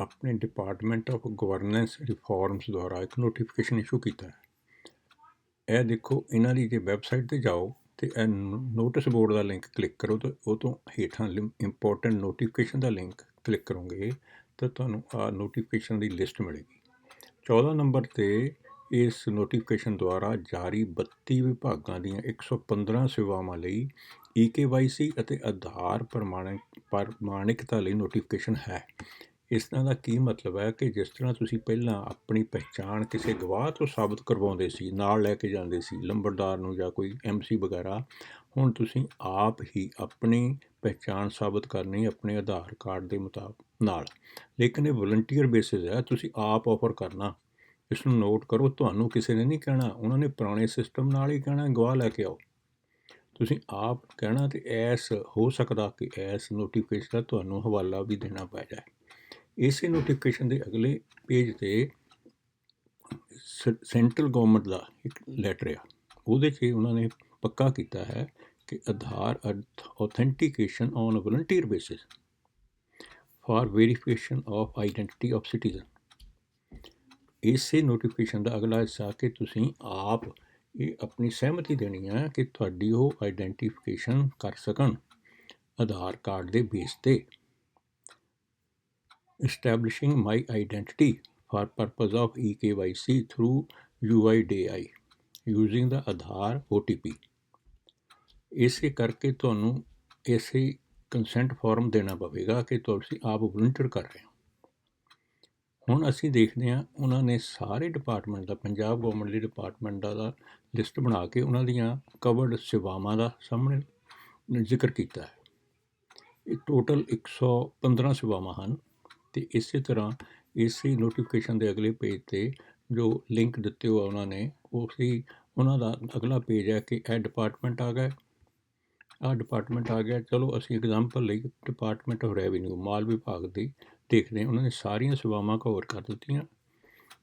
ਆਪਣੇ department of governance reforms ਦੁਆਰਾ ਇੱਕ ਨੋਟੀਫਿਕੇਸ਼ਨ ਇਸ਼ੂ ਕੀਤਾ ਹੈ। ਇਹ ਦੇਖੋ, ਇਹਨਾਂ ਦੀ ਜੇ ਵੈਬਸਾਈਟ ਤੇ ਜਾਓ ਤੇ ਇਹ ਨੋਟਿਸ ਬੋਰਡ ਦਾ ਲਿੰਕ ਕਲਿੱਕ ਕਰੋ ਤਾਂ ਉਹ ਤੋਂ ਹੇਠਾਂ ਇੰਪੋਰਟੈਂਟ ਨੋਟੀਫਿਕੇਸ਼ਨ ਦਾ ਲਿੰਕ ਕਲਿੱਕ ਕਰੋਗੇ ਤਾਂ ਤੁਹਾਨੂੰ ਆ ਨੋਟੀਫਿਕੇਸ਼ਨ ਦੀ ਲਿਸਟ ਮਿਲੇਗੀ। 14 ਨੰਬਰ ਤੇ ਇਸ ਨੋਟੀਫਿਕੇਸ਼ਨ ਦੁਆਰਾ ਜਾਰੀ 32 ਵਿਭਾਗਾਂ ਦੀਆਂ 115 ਸੇਵਾਵਾਂ ਲਈ EKYC ਅਤੇ ਆਧਾਰ ਪ੍ਰਮਾਣਿਕ, ਪ੍ਰਮਾਣਿਕਤਾ ਲਈ ਨੋਟੀਫਿਕੇਸ਼ਨ ਹੈ। ਇਸ ਤਰ੍ਹਾਂ ਦਾ ਕੀ ਮਤਲਬ ਹੈ ਕਿ ਜਿਸ ਤਰ੍ਹਾਂ ਤੁਸੀਂ ਪਹਿਲਾਂ ਆਪਣੀ ਪਹਿਚਾਣ ਕਿਸੇ ਗਵਾਹ ਤੋਂ ਸਾਬਤ ਕਰਵਾਉਂਦੇ ਸੀ, ਨਾਲ ਲੈ ਕੇ ਜਾਂਦੇ ਸੀ, ਲੰਬੜਦਾਰ ਨੂੰ ਜਾਂ ਕੋਈ ਐਮਸੀ ਵਗੈਰਾ, ਹੁਣ ਤੁਸੀਂ ਆਪ ਹੀ ਆਪਣੀ ਪਹਿਚਾਣ ਸਾਬਤ ਕਰਨੀ ਆਪਣੇ ਆਧਾਰ ਕਾਰਡ ਦੇ ਮੁਤਾਬਕ ਨਾਲ। ਲੇਕਿਨ ਇਹ ਵਲੰਟੀਅਰ ਬੇਸਿਸ ਹੈ, ਤੁਸੀਂ ਆਪ ਆਫਰ ਕਰਨਾ। ਇਸ ਨੂੰ ਨੋਟ ਕਰੋ, ਤੁਹਾਨੂੰ ਕਿਸੇ ਨੇ ਨਹੀਂ ਕਹਿਣਾ, ਉਹਨਾਂ ਨੇ ਪੁਰਾਣੇ ਸਿਸਟਮ ਨਾਲ ਹੀ ਕਹਿਣਾ, ਗਵਾਹ ਲੈ ਕੇ ਆਓ। ਤੁਸੀਂ ਆਪ ਕਹਿਣਾ ਤੇ ਐਸ ਹੋ ਸਕਦਾ ਕਿ ਐਸ ਨੋਟੀਫਿਕੇਸ਼ਨ ਦਾ ਤੁਹਾਨੂੰ ਹਵਾਲਾ ਵੀ ਦੇਣਾ ਪੈ ਜਾਏ। ਇਸੇ ਨੋਟੀਫਿਕੇਸ਼ਨ ਦੇ ਅਗਲੇ ਪੇਜ ਤੇ ਸੈਂਟਰਲ ਗਵਰਨਮੈਂਟ ਦਾ ਇੱਕ ਲੈਟਰ ਆ। ਉਹਦੇ 'ਚ ਉਹਨਾਂ ਨੇ ਪੱਕਾ ਕੀਤਾ ਹੈ ਕਿ Aadhaar authentication on a volunteer basis for verification of identity of citizen ਇਸੇ ਨੋਟੀਫਿਕੇਸ਼ਨ ਦਾ ਅਗਲਾ ਹਿੱਸਾ ਕਿ ਤੁਸੀਂ ਆਪ ਇਹ ਆਪਣੀ ਸਹਿਮਤੀ ਦੇਣੀ ਹੈ ਕਿ ਤੁਹਾਡੀ ਉਹ ਆਈਡੈਂਟੀਫਿਕੇਸ਼ਨ ਕਰ ਸਕਣ। ਆਧਾਰ ਕਾਰਡ ਦੇ ਬੇਸ ਤੇ। Establishing my identity for purpose of eKYC through UIDAI using the Aadhaar OTP ਇਸੇ ਕਰਕੇ ਤੁਹਾਨੂੰ ਇਸੇ ਕੰਸੈਂਟ ਫਾਰਮ ਦੇਣਾ ਪਵੇਗਾ ਕਿ ਤੁਸੀਂ ਆਪ ਵਲੰਟੀਅਰ ਕਰ ਰਹੇ ਹੋ। ਹੁਣ ਅਸੀਂ ਦੇਖਦੇ ਹਾਂ, ਉਹਨਾਂ ਨੇ ਸਾਰੇ ਡਿਪਾਰਟਮੈਂਟ ਦਾ, ਪੰਜਾਬ ਗਵਰਨਮੈਂਟ ਦੇ ਡਿਪਾਰਟਮੈਂਟ ਦਾ ਲਿਸਟ ਬਣਾ ਕੇ ਉਹਨਾਂ ਦੀਆਂ ਕਵਰਡ ਸੇਵਾਵਾਂ ਦਾ ਸਾਹਮਣੇ ਜ਼ਿਕਰ ਕੀਤਾ ਹੈ। ਇਹ ਟੋਟਲ 115 ਸੇਵਾਵਾਂ ਹਨ। ਅਤੇ ਇਸੇ ਤਰ੍ਹਾਂ ਇਸੇ ਨੋਟੀਫਿਕੇਸ਼ਨ ਦੇ ਅਗਲੇ ਪੇਜ ਤੇ ਜੋ ਲਿੰਕ ਦਿੱਤੇ ਹੋ ਉਹਨਾਂ ਨੇ ਉਸੇ ਉਹਨਾਂ ਦਾ ਅਗਲਾ ਪੇਜ ਹੈ ਕਿ ਇਹ ਡਿਪਾਰਟਮੈਂਟ ਆ ਗਿਆ। ਆ ਡਿਪਾਰਟਮੈਂਟ ਆ ਗਿਆ। ਚਲੋ ਅਸੀਂ ਐਗਜ਼ਾਮਪਲ ਲਈ ਡਿਪਾਰਟਮੈਂਟ ਆਫ ਰੈਵਨਿਊ ਮਾਲ ਵਿਭਾਗ ਦੀ ਦੇਖਦੇ ਹਾਂ। ਉਹਨਾਂ ਨੇ ਸਾਰੀਆਂ ਸੇਵਾਵਾਂ ਕਵਰ ਕਰ ਦਿੱਤੀਆਂ।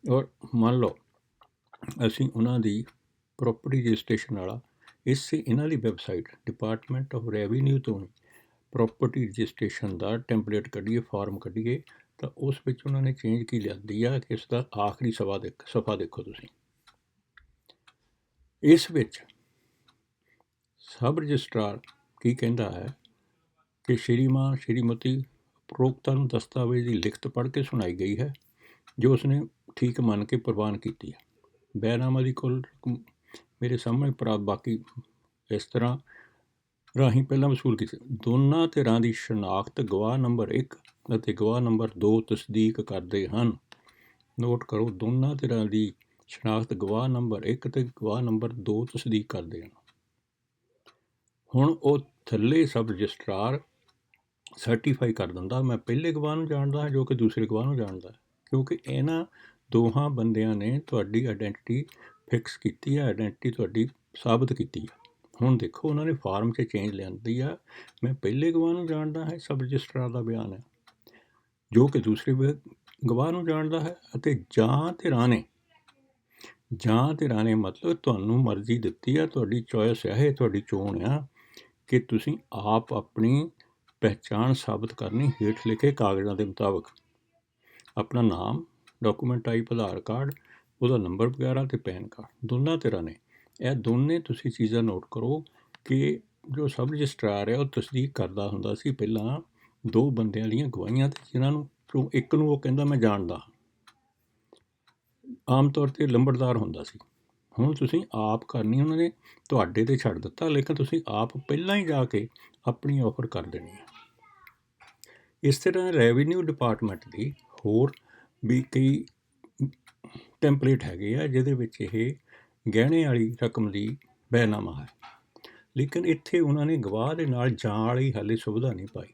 ਔਰ ਮੰਨ ਲਓ, ਅਸੀਂ ਉਹਨਾਂ ਦੀ ਪ੍ਰਾਪਰਟੀ ਰਜਿਸਟ੍ਰੇਸ਼ਨ ਵਾਲਾ, ਇਸ ਇਹਨਾਂ ਦੀ ਵੈਬਸਾਈਟ ਡਿਪਾਰਟਮੈਂਟ ਆਫ ਰੈਵਨਿਊ ਤੋਂ ਪ੍ਰਾਪਰਟੀ ਰਜਿਸਟ੍ਰੇਸ਼ਨ ਦਾ ਟੈਂਪਲੇਟ ਕੱਢੀਏ ਫਾਰਮ ਕੱਢੀਏ ਤਾਂ ਉਸ ਵਿੱਚ ਉਹਨਾਂ ਨੇ ਚੇਂਜ ਕੀ ਲਿਆਂਦੀ ਆ? ਕਿ ਇਸ ਦਾ ਆਖਰੀ ਸਵਾ ਦੇਖ, ਸਫਾ ਦੇਖੋ ਤੁਸੀਂ। ਇਸ ਵਿੱਚ ਸਬ ਰਜਿਸਟਰਾਰ ਕੀ ਕਹਿੰਦਾ ਹੈ ਕਿ ਸ਼੍ਰੀਮਾਨ ਸ਼੍ਰੀਮਤੀ ਉਪਰੋਕਤਾ ਨੂੰ ਦਸਤਾਵੇਜ਼ ਦੀ ਲਿਖਤ ਪੜ੍ਹ ਕੇ ਸੁਣਾਈ ਗਈ ਹੈ, ਜੋ ਉਸਨੇ ਠੀਕ ਮੰਨ ਕੇ ਪ੍ਰਵਾਨ ਕੀਤੀ ਹੈ। ਬੈਨਾਮਾ ਦੀ ਕੁੱਲ ਮੇਰੇ ਸਾਹਮਣੇ ਪ੍ਰਾਪਤ ਬਾਕੀ ਇਸ ਤਰ੍ਹਾਂ ਰਾਹੀਂ ਪਹਿਲਾਂ ਵਸੂਲ ਕੀਤੀ। ਦੋਨਾਂ ਧਿਰਾਂ ਦੀ ਸ਼ਨਾਖਤ ਗਵਾਹ ਨੰਬਰ 1 ਅਤੇ ਗਵਾਹ ਨੰਬਰ 2 ਤਸਦੀਕ ਕਰਦੇ ਹਨ। ਨੋਟ ਕਰੋ, ਦੋਨਾਂ ਧਿਰਾਂ ਦੀ ਸ਼ਨਾਖਤ ਗਵਾਹ ਨੰਬਰ 1 ਤੇ ਗਵਾਹ ਨੰਬਰ 2 ਤਸਦੀਕ ਕਰਦੇ ਹਨ। ਹੁਣ ਉਹ ਥੱਲੇ ਸਬ ਰਜਿਸਟਰਾਰ ਸਰਟੀਫਾਈ ਕਰ ਦਿੰਦਾ। ਮੈਂ ਪਹਿਲੇ ਗਵਾਹ ਨੂੰ ਜਾਣਦਾ ਹਾਂ ਜੋ ਕਿ ਦੂਸਰੇ ਗਵਾਹ ਨੂੰ ਜਾਣਦਾ ਕਿਉਂਕਿ ਇਹਨਾਂ ਦੋਹਾਂ ਬੰਦਿਆਂ ਨੇ ਤੁਹਾਡੀ ਆਇਡੈਂਟੀਟੀ ਫਿਕਸ ਕੀਤੀ ਹੈ ਆਇਡੈਂਟੀਟੀ ਤੁਹਾਡੀ ਸਾਬਤ ਕੀਤੀ ਹੈ। ਹੁਣ ਦੇਖੋ, ਉਹਨਾਂ ਨੇ ਫਾਰਮ 'ਚ ਚੇਂਜ ਲਿਆਂਦੀ ਆ। ਮੈਂ ਪਹਿਲੇ ਗਵਾਹ ਨੂੰ ਜਾਣਦਾ ਹੈ ਸਬ ਰਜਿਸਟਰਾਰ ਦਾ ਬਿਆਨ ਹੈ। ਜੋ ਕਿ ਦੂਸਰੇ ਗਵਾਹ ਨੂੰ ਜਾਣਦਾ ਹੈ ਅਤੇ ਜਾਂ ਧਿਰਾਂ ਨੇ ਜਾਂ ਧਿਰਾਂ ਨੇ ਮਤਲਬ ਤੁਹਾਨੂੰ ਮਰਜ਼ੀ ਦਿੱਤੀ ਆ, ਤੁਹਾਡੀ ਚੋਇਸ ਹੈ ਇਹ ਤੁਹਾਡੀ ਚੋਣ ਆ ਕਿ ਤੁਸੀਂ ਆਪ ਆਪਣੀ ਪਹਿਚਾਣ ਸਾਬਤ ਕਰਨੀ ਹੇਠ ਲਿਖੇ ਕਾਗਜ਼ਾਂ ਦੇ ਮੁਤਾਬਕ। ਆਪਣਾ ਨਾਮ ਡਾਕੂਮੈਂਟ ਟਾਈਪ ਆਧਾਰ ਕਾਰਡ, ਉਹਦਾ ਨੰਬਰ ਵਗੈਰਾ ਤੇ ਪੈਨ ਕਾਰਡ, ਦੋਨਾਂ ਤਰ੍ਹਾਂ ਨੇ ਇਹ ਦੋਨੇ ਤੁਸੀਂ ਚੀਜ਼ਾਂ ਨੋਟ ਕਰੋ ਕਿ ਜੋ ਸਬ ਰਜਿਸਟਰਾਰ ਹੈ, ਉਹ ਤਸਦੀਕ ਕਰਦਾ ਹੁੰਦਾ ਸੀ ਪਹਿਲਾਂ ਦੋ ਬੰਦਿਆਂ ਦੀਆਂ ਗਵਾਹੀਆਂ ਤੇ ਜਿਨ੍ਹਾਂ ਨੂੰ ਚੋਂ ਇੱਕ ਨੂੰ ਉਹ ਕਹਿੰਦਾ, ਮੈਂ ਜਾਣਦਾ ਆਮ ਤੌਰ ਤੇ ਲੰਬੜਦਾਰ ਹੁੰਦਾ ਸੀ। ਹੁਣ ਤੁਸੀਂ ਆਪ ਕਰਨੀ ਉਹਨਾਂ ਨੇ ਤੁਹਾਡੇ ਤੇ ਛੱਡ ਦਿੱਤਾ, ਲੇਕਿਨ ਤੁਸੀਂ ਆਪ ਪਹਿਲਾਂ ਹੀ ਜਾ ਕੇ ਆਪਣੀ ਆਫਰ ਕਰ ਦੇਣੀ ਹੈ। ਇਸ ਤਰ੍ਹਾਂ ਰੈਵਨਿਊ ਡਿਪਾਰਟਮੈਂਟ ਦੀ ਹੋਰ ਵੀ ਕਈ ਟੈਂਪਲੇਟ ਹੈਗੇ ਆ, ਜਿਹਦੇ ਵਿੱਚ ਇਹ ਗਹਿਣੇ ਵਾਲੀ ਰਕਮ ਦੀ ਬੈਨਾਮਾ ਹੈ। ਲੇਕਿਨ ਇੱਥੇ ਉਹਨਾਂ ਨੇ ਗਵਾਹ ਦੇ ਨਾਲ ਜਾਣ ਵਾਲੀ ਹਾਲੇ ਸੁਵਿਧਾ ਨਹੀਂ ਪਾਈ।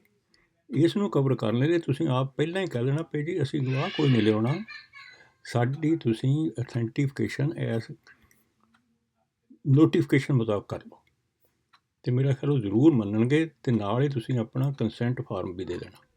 ਇਸ ਨੂੰ ਕਵਰ ਕਰਨ ਲਈ ਤੁਸੀਂ ਆਪ ਪਹਿਲਾਂ ਹੀ ਕਹਿ ਦੇਣਾ ਪਈ ਜੀ, ਅਸੀਂ ਗਵਾਹ ਕੋਈ ਨਹੀਂ ਲਿਆਉਣਾ। ਸਾਡੀ ਤੁਸੀਂ ਅਥੈਂਟੀਫਿਕੇਸ਼ਨ ਐਸ ਨੋਟੀਫਿਕੇਸ਼ਨ ਮੁਤਾਬਕ ਕਰ ਲਓ ਤੇ ਮੇਰਾ ਖਿਆਲ ਉਹ ਜ਼ਰੂਰ ਮੰਨਣਗੇ ਤੇ ਨਾਲ ਹੀ ਤੁਸੀਂ ਆਪਣਾ ਕੰਸੈਂਟ ਫਾਰਮ ਵੀ ਦੇ ਦੇਣਾ।